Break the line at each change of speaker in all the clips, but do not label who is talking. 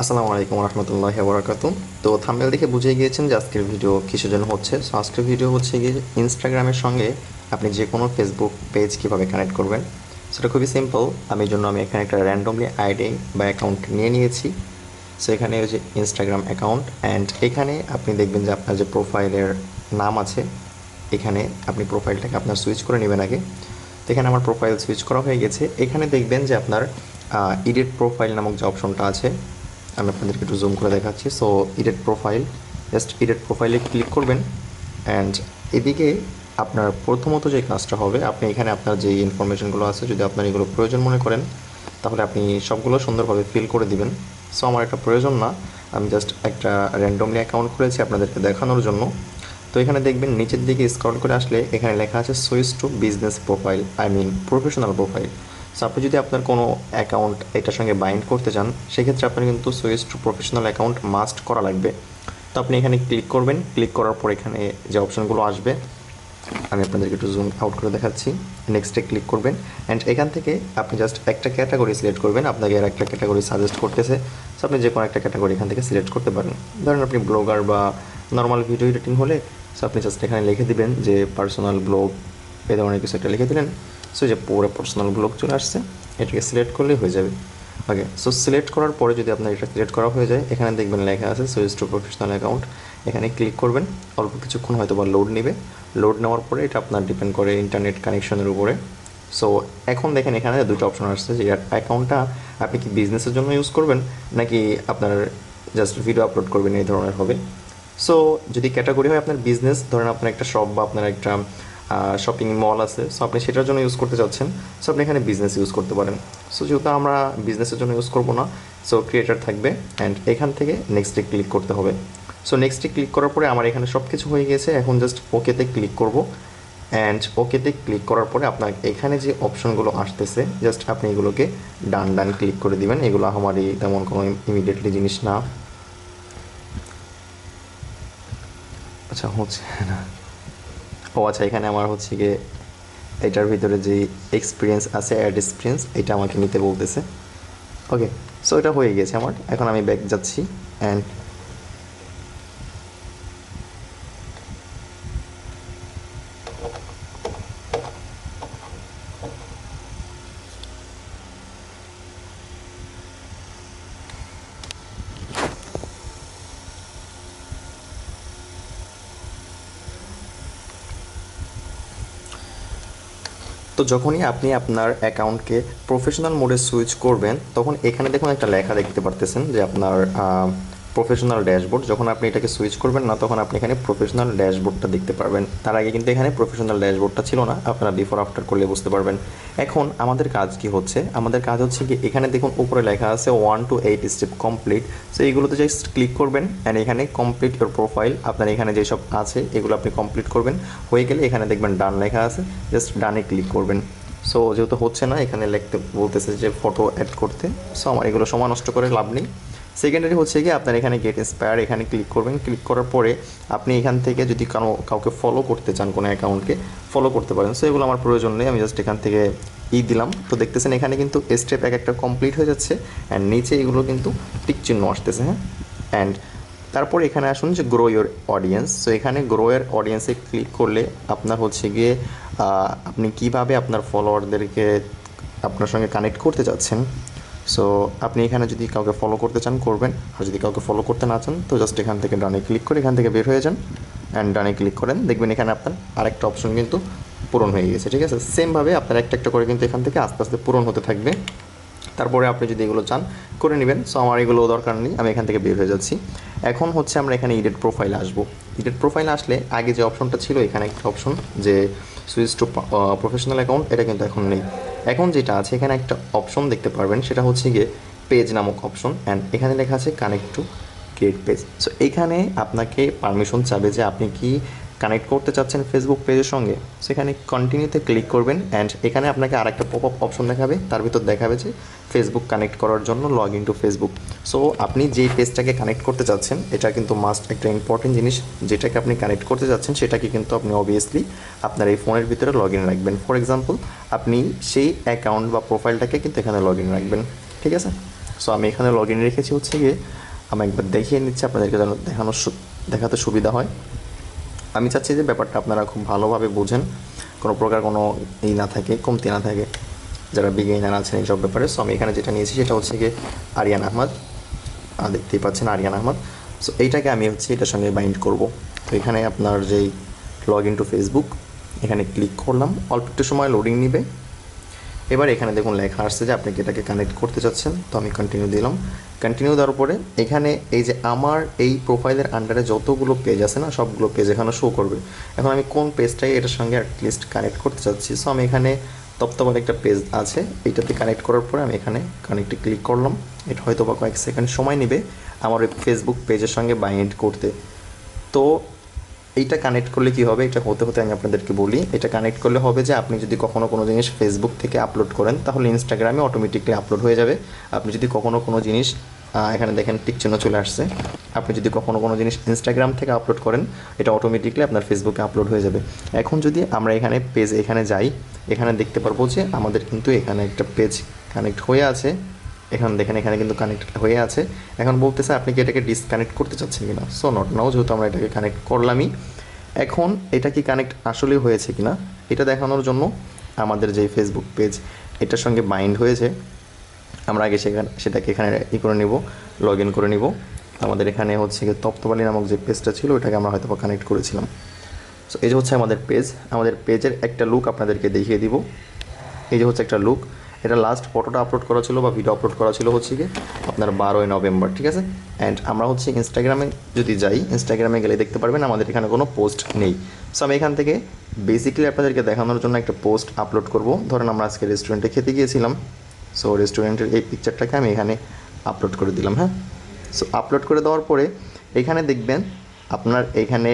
আসসালামু আলাইকুম রহমতুল্লাহ বরাকাতু তো থাম্বেল দেখে বুঝে গিয়েছেন যে আজকের ভিডিও কিসের জন্য হচ্ছে। সো আজকের ভিডিও হচ্ছে গিয়ে ইনস্টাগ্রামের সঙ্গে আপনি যে কোনো ফেসবুক পেজ কীভাবে কানেক্ট করবেন? সেটা খুবই সিম্পল আমি জন্য আমি এখানে একটা র্যান্ডমলি আইডি বা অ্যাকাউন্ট নিয়ে নিয়েছি। সো এখানে হচ্ছে ইনস্টাগ্রাম অ্যাকাউন্ট অ্যান্ড এখানে আপনি দেখবেন যে আপনার যে প্রোফাইলের নাম আছে, এখানে আপনি প্রোফাইলটাকে আপনার সুইচ করে নেবেন আগে। তো এখানে আমার প্রোফাইল সুইচ করা হয়ে গেছে। এখানে দেখবেন যে আপনার ইডিট প্রোফাইল নামক যে অপশনটা আছে আমি আপনাদেরকে একটু জুম করে দেখাচ্ছি। So edit profile just edit প্রোফাইলে ক্লিক করবেন অ্যান্ড এদিকে আপনার প্রথমত যে কাজটা হবে, আপনি এখানে আপনার যে ইনফরমেশনগুলো আছে, যদি আপনার এগুলো প্রয়োজন মনে করেন, তাহলে আপনি সবগুলো সুন্দরভাবে ফিল করে দিবেন। সো আমার একটা প্রয়োজন না, আমি জাস্ট একটা র্যান্ডমলি অ্যাকাউন্ট খুলেছি আপনাদেরকে দেখানোর জন্য। তো এখানে দেখবেন নিচের দিকে স্ক্রল করে আসলে এখানে লেখা আছে switch to business profile I mean professional profile so আপনি যদি আপনার কোনো অ্যাকাউন্ট এটার সঙ্গে বাইন্ড করতে চান, সেক্ষেত্রে আপনার কিন্তু switch to professional account must করা লাগবে। তো আপনি এখানে ক্লিক করবেন। ক্লিক করার পর এখানে যে অপশনগুলো আসবে, আমি আপনাদেরকে একটু জুম আউট করে দেখাচ্ছি। নেক্সটে ক্লিক করবেন অ্যান্ড এখান থেকে আপনি জাস্ট একটা ক্যাটাগরি সিলেক্ট করবেন। আপনাকে আর একটা ক্যাটাগরি সাজেস্ট করতেছে। সো আপনি যে কোনো একটা ক্যাটাগরি এখান থেকে সিলেক্ট করতে পারেন। ধরেন আপনি ব্লগার বা নর্মাল ভিডিও এডিটিং হলে সো আপনি জাস্ট এখানে লিখে দিবেন যে পার্সোনাল ব্লগ এ ধরনের কিছু একটা লিখে দিলেন। সো যে পুরো পার্সোনাল ব্লগ চলে আসছে, এটাকে সিলেক্ট করলেই হয়ে যাবে। ওকে সো সিলেক্ট করার পরে যদি আপনার এটা সিলেক্ট করা হয়ে যায়, এখানে দেখবেন লেখা আছে সুইচ টু প্রফেশনাল অ্যাকাউন্ট এখানে ক্লিক করবেন, অল্প কিছুক্ষণ হয়তো বা লোড নেবে। লোড নেওয়ার পরে এটা আপনার ডিপেন্ড করে ইন্টারনেট কানেকশনের উপরে। সো এখন দেখেন এখানে দুটো অপশন আসছে, যে অ্যাকাউন্টটা আপনি কি বিজনেসের জন্য ইউজ করবেন, নাকি আপনার জাস্ট ভিডিও আপলোড করবেন, এই ধরনের হবে। সো যদি ক্যাটাগরি হয় আপনার বিজনেস ধরেন আপনার একটা শপ বা আপনার একটা শপিং মল আছে। সো আপনি সেটার জন্য ইউজ করতে চাচ্ছেন। সো আপনি এখানে বিজনেস ইউজ করতে পারেন। সো যেহেতু আমরা বিজনেসের জন্য ইউজ করব না সো ক্রিয়েটার থাকবে। অ্যান্ড এখান থেকে নেক্সটে ক্লিক করতে হবে। সো নেক্সটে ক্লিক করার পরে আমার এখানে সব কিছু হয়ে গেছে। এখন জাস্ট ওকেতে ক্লিক করব। অ্যান্ড ওকেতে ক্লিক করার পরে আপনার এখানে যে অপশনগুলো আসতেছে জাস্ট আপনি এগুলোকে ডান ডান ক্লিক করে দিবেন। এগুলো আমারই তেমন কোনো ইমিডিয়েটলি জিনিস না। আচ্ছা হচ্ছে না। ও আচ্ছা এখানে আমার হচ্ছে গিয়ে এটার ভিতরে যে এক্সপিরিয়েন্স আছে অ্যাড এক্সপিরিয়েন্স এটা আমাকে নিতে বলতেছে। ওকে সো এটা হয়ে গেছে আমার। এখন আমি ব্যাক যাচ্ছি। অ্যান্ড তো যখনই আপনি আপনার অ্যাকাউন্টকে প্রফেশনাল মোডে সুইচ করবেন, তখন এখানে দেখুন একটা লেখা দেখতে পারতেছেন যে আপনার প্রফেশনাল ড্যাশবোর্ড যখন আপনি এটাকে সুইচ করবেন না, তখন আপনি এখানে প্রফেশনাল ড্যাশবোর্ডটা দেখতে পারবেন। তার আগে কিন্তু এখানে প্রফেশনাল ড্যাশবোর্ডটা ছিল না, আপনারা বিফোর আফটার করলে বুঝতে পারবেন। এখন আমাদের কাজ কি হচ্ছে? আমাদের কাজ হচ্ছে কি, এখানে দেখুন উপরে লেখা আছে one two eight step complete so এইগুলোতে জাস্ট ক্লিক করবেন অ্যান্ড এখানে কমপ্লিট ইউর প্রোফাইল আপনার এখানে যেসব আছে, এগুলো আপনি কমপ্লিট করবেন। হয়ে গেলে এখানে দেখবেন ডান লেখা আছে জাস্ট ডানে ক্লিক করবেন। সো যেহেতু হচ্ছে না, এখানে লিখতে বলতেছে যে ফটো অ্যাড করতে। সো আমার এগুলো সময় নষ্ট করে লাভ নেই। সেকেন্ডারি হচ্ছে কি আপনার এখানে গেট ইন্সপায়ার এখানে ক্লিক করবেন। ক্লিক করার পরে আপনি এখান থেকে যদি কারও, কাউকে ফলো করতে চান কোনো অ্যাকাউন্টকে ফলো করতে পারেন। সো এগুলো আমার প্রয়োজন নেই, আমি জাস্ট এখান থেকে ই দিলাম। তো দেখতেছেন এখানে কিন্তু স্টেপ এক একটা কমপ্লিট হয়ে যাচ্ছে অ্যান্ড নিচে এগুলো কিন্তু টিক চিহ্ন আসতেছে হ্যাঁ? অ্যান্ড তারপর এখানে আসুন যে গ্রো ইয়োর অডিয়েন্স সো এখানে গ্রো এর অডিয়েন্সে ক্লিক করলে আপনার হচ্ছে গিয়ে আপনি কীভাবে আপনার ফলোয়ারদেরকে আপনার সঙ্গে কানেক্ট করতে চাচ্ছেন? সো আপনি এখানে যদি কাউকে ফলো করতে চান, করবেন। আর যদি কাউকে ফলো করতে না চান, তো জাস্ট এখান থেকে ডানে ক্লিক করে এখান থেকে বের হয়ে যান। অ্যান্ড ডানে ক্লিক করেন। দেখবেন এখানে আপনার আরেকটা অপশন কিন্তু পূরণ হয়ে গেছে, ঠিক আছে? সেমভাবে আপনার একটা একটা করে কিন্তু এখান থেকে আস্তে আস্তে পূরণ হতে থাকবে। তারপরে আপনি যদি এগুলো চান, করে নেবেন। সো আমার এগুলো দরকার নেই। আমি এখান থেকে বের হয়ে যাচ্ছি। এখন হচ্ছে আমরা এখানে ইডেট প্রোফাইলে আসব। ইডেট প্রোফাইলে আসলে আগে যে অপশনটা ছিল, এখানে একটা অপশন যে সুইচ টু প্রফেশনাল অ্যাকাউন্ট এটা কিন্তু এখন নেই। এখন যেটা আছে, এখানে একটা অপশন দেখতে পারবেন, সেটা হচ্ছে গিয়ে পেজ নামক অপশন অ্যান্ড এখানে লেখা আছে connect to create page so এখানে আপনাকে পারমিশন চাবে যে আপনি কি কানেক্ট করতে চাচ্ছেন ফেসবুক পেজের সঙ্গে, সেখানে কন্টিনিউতে ক্লিক করবেন অ্যান্ড এখানে আপনাকে আরেকটা পপ আপ অপশন দেখাবে। তার ভিতর দেখাবে যে ফেসবুক কানেক্ট করার জন্য log in to Facebook so আপনি যেই পেজটাকে কানেক্ট করতে চাচ্ছেন, এটা কিন্তু মাস্ট একটা ইম্পর্টেন্ট জিনিস, যেটাকে আপনি কানেক্ট করতে চাচ্ছেন, সেটাকে কিন্তু আপনি অবভিয়াসলি আপনার এই ফোনের ভিতরে লগ ইন রাখবেন। ফর এক্সাম্পল আপনি সেই অ্যাকাউন্ট বা প্রোফাইলটাকে কিন্তু এখানে লগ ইন রাখবেন। ঠিক আছে? সো আমি এখানে লগ ইন রেখেছি হচ্ছে গিয়ে, আমি একবার দেখিয়ে নিচ্ছি, আপনাদেরকে যেন দেখানোর দেখাতে সুবিধা হয়। আমি চাচ্ছি যে ব্যাপারটা আপনারা খুব ভালোভাবে বোঝেন। কোনো প্রকার কোনো ই না থাকে কমতি না থাকে। যারা বিজ্ঞানার আছেন এইসব ব্যাপারে। সো আমি এখানে যেটা নিয়েছি সেটা হচ্ছে গিয়ে আরিয়ান আহমদ। আহ, দেখতেই পাচ্ছেন আরিয়ান আহমদ। সো এইটাকে আমি হচ্ছে এটার সঙ্গে বাইন্ড করব। তো এখানে আপনার যেই লগ ইন টু ফেসবুক এখানে ক্লিক করলাম। অল্প একটু সময় লোডিং নিবে। এবার এখানে দেখুন লেখা আসছে যে আপনি কি এটাকে কানেক্ট করতে চাচ্ছেন, তো আমি কন্টিনিউ দিলাম। কন্টিনিউ দেওয়ার পরে এখানে এই যে আমার এই প্রোফাইলের আন্ডারে যতগুলো পেজ আছে না, সবগুলো পেজ এখানে শো করবে। এখন আমি কোন পেজটাই এটার সঙ্গে অ্যাটলিস্ট কানেক্ট করতে চাচ্ছি? সো আমি এখানে তপ্তবার একটা পেজ আছে এইটাতে কানেক্ট করার পরে আমি এখানে কানেক্টে ক্লিক করলাম। এটা হয়তো বা কয়েক সেকেন্ড সময় নেবে আমার ওই ফেসবুক পেজের সঙ্গে বাইন্ড করতে। তো এইটা কানেক্ট করলে কি হবে? এটা হতে হতে আমি আপনাদেরকে বলি, এটা কানেক্ট করলে হবে যে আপনি যদি কখনো কোনো জিনিস ফেসবুক থেকে আপলোড করেন, তাহলে ইনস্টাগ্রামে অটোমেটিকলি আপলোড হয়ে যাবে। আপনি যদি কখনো কোনো জিনিস এখানে দেখেন টিক চিহ্ন চলে আসছে। আপনি যদি কখনো কোনো জিনিস ইনস্টাগ্রাম থেকে আপলোড করেন, এটা অটোমেটিকলি আপনার ফেসবুকে আপলোড হয়ে যাবে। এখন যদি আমরা এখানে পেজ এখানে যাই, এখানে দেখতে পারব যে আমাদের কিন্তু এখানে একটা পেজ কানেক্ট হয়ে আছে। এখানে দেখেন, এখানে কিন্তু কানেক্ট হয়ে আছে। এখন বলতেছে আপনি কি এটাকে ডিসকানেক্ট করতে চাচ্ছেন কিনা? সো নট নাও যেহেতু আমরা এটাকে কানেক্ট করলামই। এখন এটা কি কানেক্ট আসলেই হয়েছে কিনা? এটা দেখানোর জন্য আমাদের যে ফেসবুক পেজ এটার সঙ্গে বাইন্ড হয়েছে। আমরা আগে সেখানে, সেটাকে এখানে ই করে নিব লগ ইন করে নিব। আমাদের এখানে হচ্ছে গিয়ে তপ্তবালি নামক যে পেজটা ছিল ওটাকে আমরা হয়তো কানেক্ট করেছিলাম। সো এই যে হচ্ছে আমাদের পেজ আমাদের পেজের একটা লুক আপনাদেরকে দেখিয়ে দিব। এই যে হচ্ছে একটা লুক এটা লাস্ট ফটোটা আপলোড করা ছিল বা ভিডিও আপলোড করা ছিল হচ্ছে কি আপনার বারোই নভেম্বর, ঠিক আছে? অ্যান্ড আমরা হচ্ছে ইনস্টাগ্রামে যদি যাই ইনস্টাগ্রামে গেলে দেখতে পারবেন আমাদের এখানে কোনো পোস্ট নেই। সো আমি এখান থেকে বেসিক্যালি আপনাদেরকে দেখানোর জন্য একটা পোস্ট আপলোড করব। ধরেন আমরা আজকে রেস্টুরেন্টে খেতে গিয়েছিলাম। সো রেস্টুরেন্টের এই পিকচারটাকে আমি এখানে আপলোড করে দিলাম হ্যাঁ? সো আপলোড করে দেওয়ার পরে এখানে দেখবেন আপনার এখানে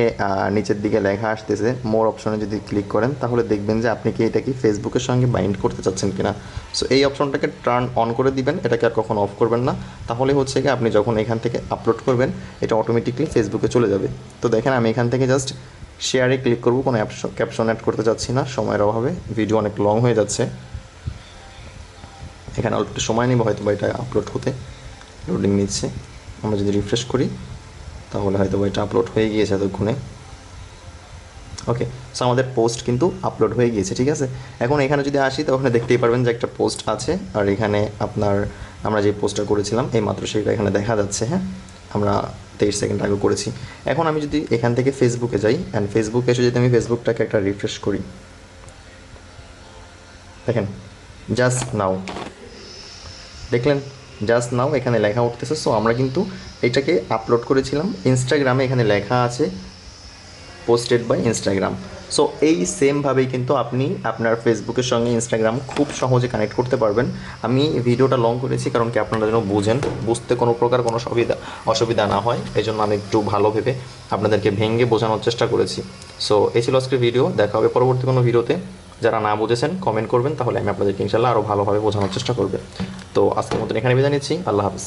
নিচের দিকে লেখা আসতেছে মোর অপশনে যদি ক্লিক করেন, তাহলে দেখবেন যে আপনি কি এটা কি ফেসবুকের সঙ্গে বাইন্ড করতে চাচ্ছেন কিনা। সো এই অপশনটাকে টার্ন অন করে দিবেন, এটাকে আর কখনো অফ করবেন না। তাহলে হচ্ছে কি আপনি যখন এখান থেকে আপলোড করবেন, এটা অটোমেটিকলি ফেসবুকে চলে যাবে। তো দেখেন, আমি এখান থেকে জাস্ট শেয়ারে ক্লিক করব, কোনো ক্যাপশন অ্যাড করতে চাচ্ছি না, সময়ের অভাবে। ভিডিও অনেক লং হয়ে যাচ্ছে। এখানে অল্প সময় নেব হয়তো বা এটা আপলোড হতে লোডিং নিচ্ছে। আমরা যদি রিফ্রেশ করি। তাহলে হয়তো এটা আপলোড হয়ে গিয়েছে এতক্ষণে। ওকে সো আমাদের পোস্ট কিন্তু আপলোড হয়ে গিয়েছে, ঠিক আছে? এখন এখানে যদি আসি তো ওখানে দেখতেই পারবেন যে একটা পোস্ট আছে, আর এখানে আপনার, আমরা যে পোস্টটা করেছিলাম, এই মাত্র সেটা এখানে দেখা যাচ্ছে হ্যাঁ? আমরা তেইশ সেকেন্ড আগে করেছি। এখন আমি যদি এখান থেকে ফেসবুকে যাই অ্যান্ড ফেসবুকে এসে যদি আমি ফেসবুকটাকে একটা রিফ্রেশ করি। দেখেন জাস্ট নাও দেখলেন? জাস্ট নাও এখানে লেখা উঠতেছে সো আমরা কিন্তু এটাকে আপলোড করেছিলাম। ইনস্টাগ্রামে এখানে লেখা আছে পোস্টেড বাই ইনস্টাগ্রাম সো এই সেমভাবেই কিন্তু আপনি আপনার ফেসবুকের সঙ্গে ইনস্টাগ্রাম খুব সহজে কানেক্ট করতে পারবেন। আমি ভিডিওটা লং করেছি কারণ কি আপনারা যেন বুঝেন, বুঝতে কোনো প্রকার কোনো সুবিধা অসুবিধা না হয় এই জন্য আমি একটু ভালো ভেবে আপনাদেরকে ভেঙে বোঝানোর চেষ্টা করেছি। সো এই ছিল আজকের ভিডিও দেখা হবে পরবর্তী কোনো ভিডিওতে যারা না বুঝেছেন কমেন্ট করবেন, তাহলে আমি আপনাদেরকে ইনশাল্লাহ আরও ভালোভাবে বোঝানোর চেষ্টা করবে। তো আজকের মতন এখানে বিদায় নিচ্ছি। আল্লাহ হাফিজ।